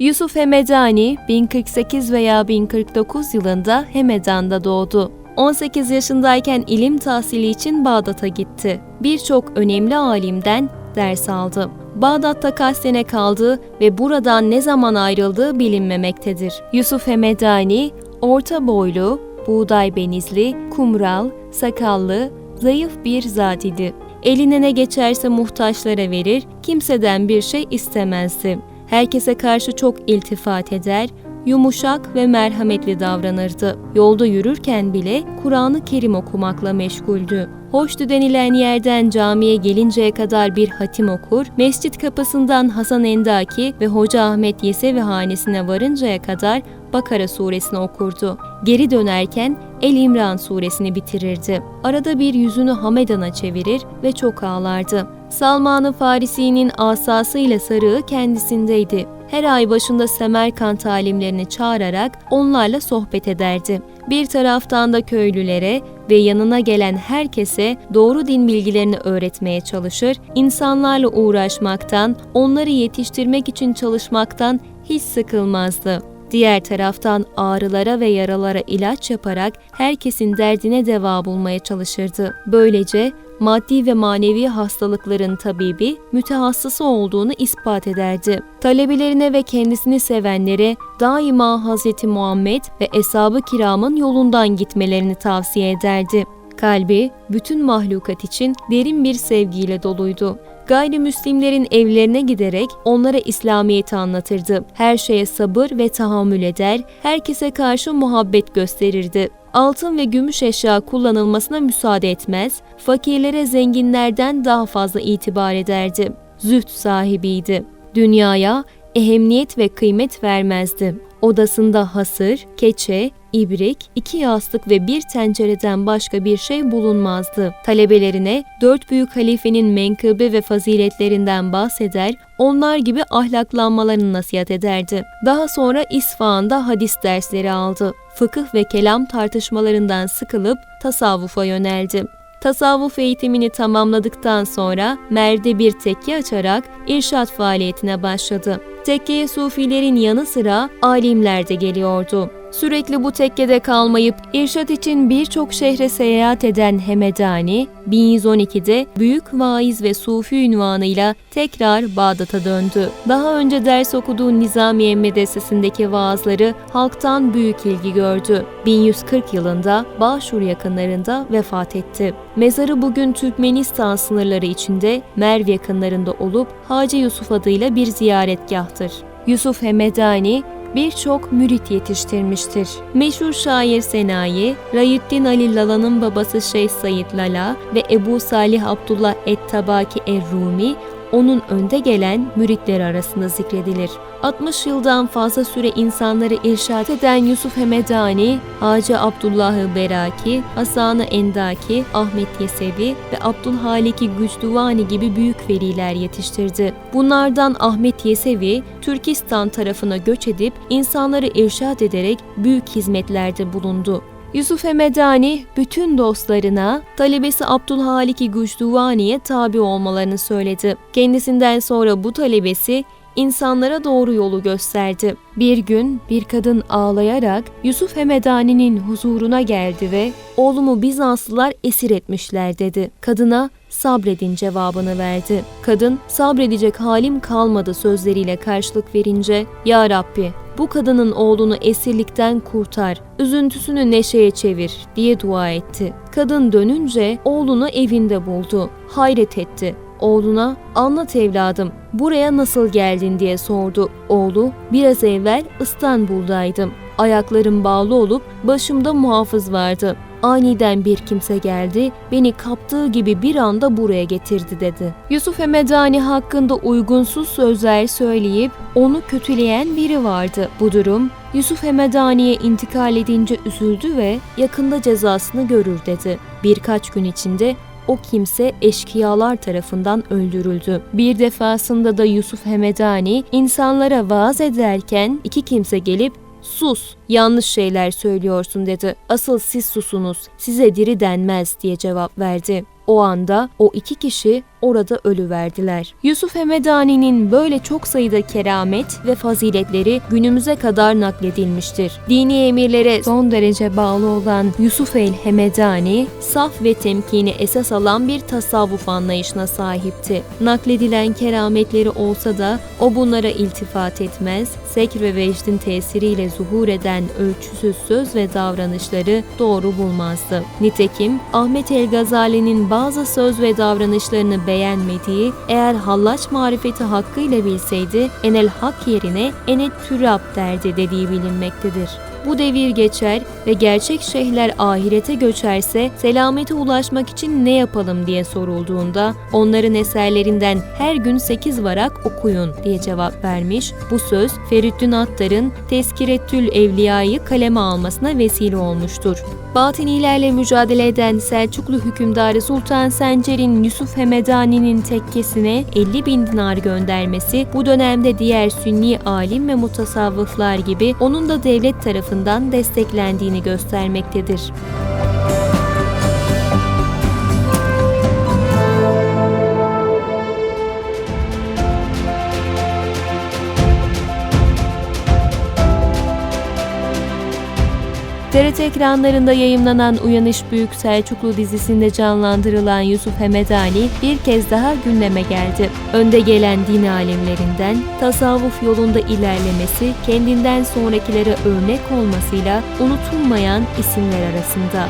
Yusuf Hemedani 1048 veya 1049 yılında Hemedan'da doğdu. 18 yaşındayken ilim tahsili için Bağdat'a gitti. Birçok önemli alimden ders aldı. Bağdat'ta kaç sene kaldı ve buradan ne zaman ayrıldığı bilinmemektedir. Yusuf Hemedani, orta boylu, buğday benizli, kumral, sakallı, zayıf bir zat idi. Eline ne geçerse muhtaçlara verir, kimseden bir şey istemezdi. Herkese karşı çok iltifat eder, yumuşak ve merhametli davranırdı. Yolda yürürken bile Kur'an-ı Kerim okumakla meşguldü. Hoştu denilen yerden camiye gelinceye kadar bir hatim okur, mescit kapısından Hasan Endaki ve Hoca Ahmet Yesevi hanesine varıncaya kadar Bakara suresini okurdu. Geri dönerken El İmran suresini bitirirdi. Arada bir yüzünü Hamedan'a çevirir ve çok ağlardı. Salman-ı Farisi'nin asasıyla sarığı kendisindeydi. Her ay başında Semerkant alimlerini çağırarak onlarla sohbet ederdi. Bir taraftan da köylülere ve yanına gelen herkese doğru din bilgilerini öğretmeye çalışır, insanlarla uğraşmaktan, onları yetiştirmek için çalışmaktan hiç sıkılmazdı. Diğer taraftan ağrılara ve yaralara ilaç yaparak herkesin derdine deva bulmaya çalışırdı. Böylece maddi ve manevi hastalıkların tabibi, mütehassısı olduğunu ispat ederdi. Talebelerine ve kendisini sevenlere daima Hz. Muhammed ve Eshab-ı Kiram'ın yolundan gitmelerini tavsiye ederdi. Kalbi bütün mahlukat için derin bir sevgiyle doluydu. Gayrimüslimlerin evlerine giderek onlara İslamiyet'i anlatırdı. Her şeye sabır ve tahammül eder, herkese karşı muhabbet gösterirdi. Altın ve gümüş eşya kullanılmasına müsaade etmez, fakirlere zenginlerden daha fazla itibar ederdi. Züht sahibiydi. Dünyaya ehemmiyet ve kıymet vermezdi. Odasında hasır, keçe, ibrik, iki yastık ve bir tencereden başka bir şey bulunmazdı. Talebelerine dört büyük halifenin menkıbe ve faziletlerinden bahseder, onlar gibi ahlaklanmalarını nasihat ederdi. Daha sonra İsfahan'da hadis dersleri aldı. Fıkıh ve kelam tartışmalarından sıkılıp tasavvufa yöneldi. Tasavvuf eğitimini tamamladıktan sonra Mer'de bir tekke açarak irşat faaliyetine başladı. Tekkeye sufilerin yanı sıra alimler de geliyordu. Sürekli bu tekkede kalmayıp irşat için birçok şehre seyahat eden Hemedani, 1112'de büyük vaiz ve sufi ünvanıyla tekrar Bağdat'a döndü. Daha önce ders okuduğu Nizamiye Medresesi'ndeki vaazları halktan büyük ilgi gördü. 1140 yılında Bağşur yakınlarında vefat etti. Mezarı bugün Türkmenistan sınırları içinde Merv yakınlarında olup Hacı Yusuf adıyla bir ziyaretgahtır. Yusuf Hemedani birçok mürit yetiştirmiştir. Meşhur şair Senayi, Rayüddin Ali Lala'nın babası Şeyh Said Lala ve Ebu Salih Abdullah Et-Tabaki Er-Rumi onun önde gelen müritleri arasında zikredilir. 60 yıldan fazla süre insanları irşad eden Yusuf Hemedani, Hacı Abdullah Beraki, Hasan-ı Endaki, Ahmet Yesevi ve Abdülhaliki Güçduvani gibi büyük veliler yetiştirdi. Bunlardan Ahmet Yesevi, Türkistan tarafına göç edip insanları irşad ederek büyük hizmetlerde bulundu. Yusuf Hemedani bütün dostlarına talebesi Abdülhaliki Güçduvani'ye tabi olmalarını söyledi. Kendisinden sonra bu talebesi insanlara doğru yolu gösterdi. Bir gün bir kadın ağlayarak Yusuf Hemedani'nin huzuruna geldi ve oğlumu Bizanslılar esir etmişler dedi. Kadına sabredin cevabını verdi. Kadın sabredecek halim kalmadı sözleriyle karşılık verince Ya Rabbi bu kadının oğlunu esirlikten kurtar, üzüntüsünü neşeye çevir diye dua etti. Kadın dönünce oğlunu evinde buldu. Hayret etti. Oğluna anlat evladım buraya nasıl geldin diye sordu. Oğlu biraz evvel İstanbul'daydım. Ayaklarım bağlı olup başımda muhafız vardı. Aniden bir kimse geldi, beni kaptığı gibi bir anda buraya getirdi dedi. Yusuf Hemedani hakkında uygunsuz sözler söyleyip onu kötüleyen biri vardı. Bu durum Yusuf Hemedani'ye intikal edince üzüldü ve yakında cezasını görür dedi. Birkaç gün içinde o kimse eşkıyalar tarafından öldürüldü. Bir defasında da Yusuf Hemedani insanlara vaaz ederken iki kimse gelip Sus, yanlış şeyler söylüyorsun dedi. Asıl siz susunuz, size diri denmez diye cevap verdi. O anda o iki kişi orada ölüverdiler. Yusuf Hemedani'nin böyle çok sayıda keramet ve faziletleri günümüze kadar nakledilmiştir. Dini emirlere son derece bağlı olan Yusuf el Hemedani, saf ve temkini esas alan bir tasavvuf anlayışına sahipti. Nakledilen kerametleri olsa da o bunlara iltifat etmez, sekr ve vecdin tesiriyle zuhur eden ölçüsüz söz ve davranışları doğru bulmazdı. Nitekim Ahmet el Gazali'nin bazı söz ve davranışlarını beğenmediği, eğer hallaç marifeti hakkıyla bilseydi enel hak yerine enet türab derdi dediği bilinmektedir. Bu devir geçer ve gerçek şeyhler ahirete göçerse selamete ulaşmak için ne yapalım diye sorulduğunda onların eserlerinden her gün 8 varak okuyun diye cevap vermiş. Bu söz Feridün Attar'ın Teskiretül Evliya'yı kaleme almasına vesile olmuştur. Batınilerle mücadele eden Selçuklu hükümdarı Sultan Sencer'in Yusuf Hemedani'nin tekkesine 50 bin dinar göndermesi bu dönemde diğer sünni alim ve mutasavvıflar gibi onun da devlet tarafından desteklendiğini göstermektedir. TRT ekranlarında yayımlanan Uyanış Büyük Selçuklu dizisinde canlandırılan Yusuf Hemedani bir kez daha gündeme geldi. Önde gelen din alimlerinden tasavvuf yolunda ilerlemesi, kendinden sonrakilere örnek olmasıyla unutulmayan isimler arasında.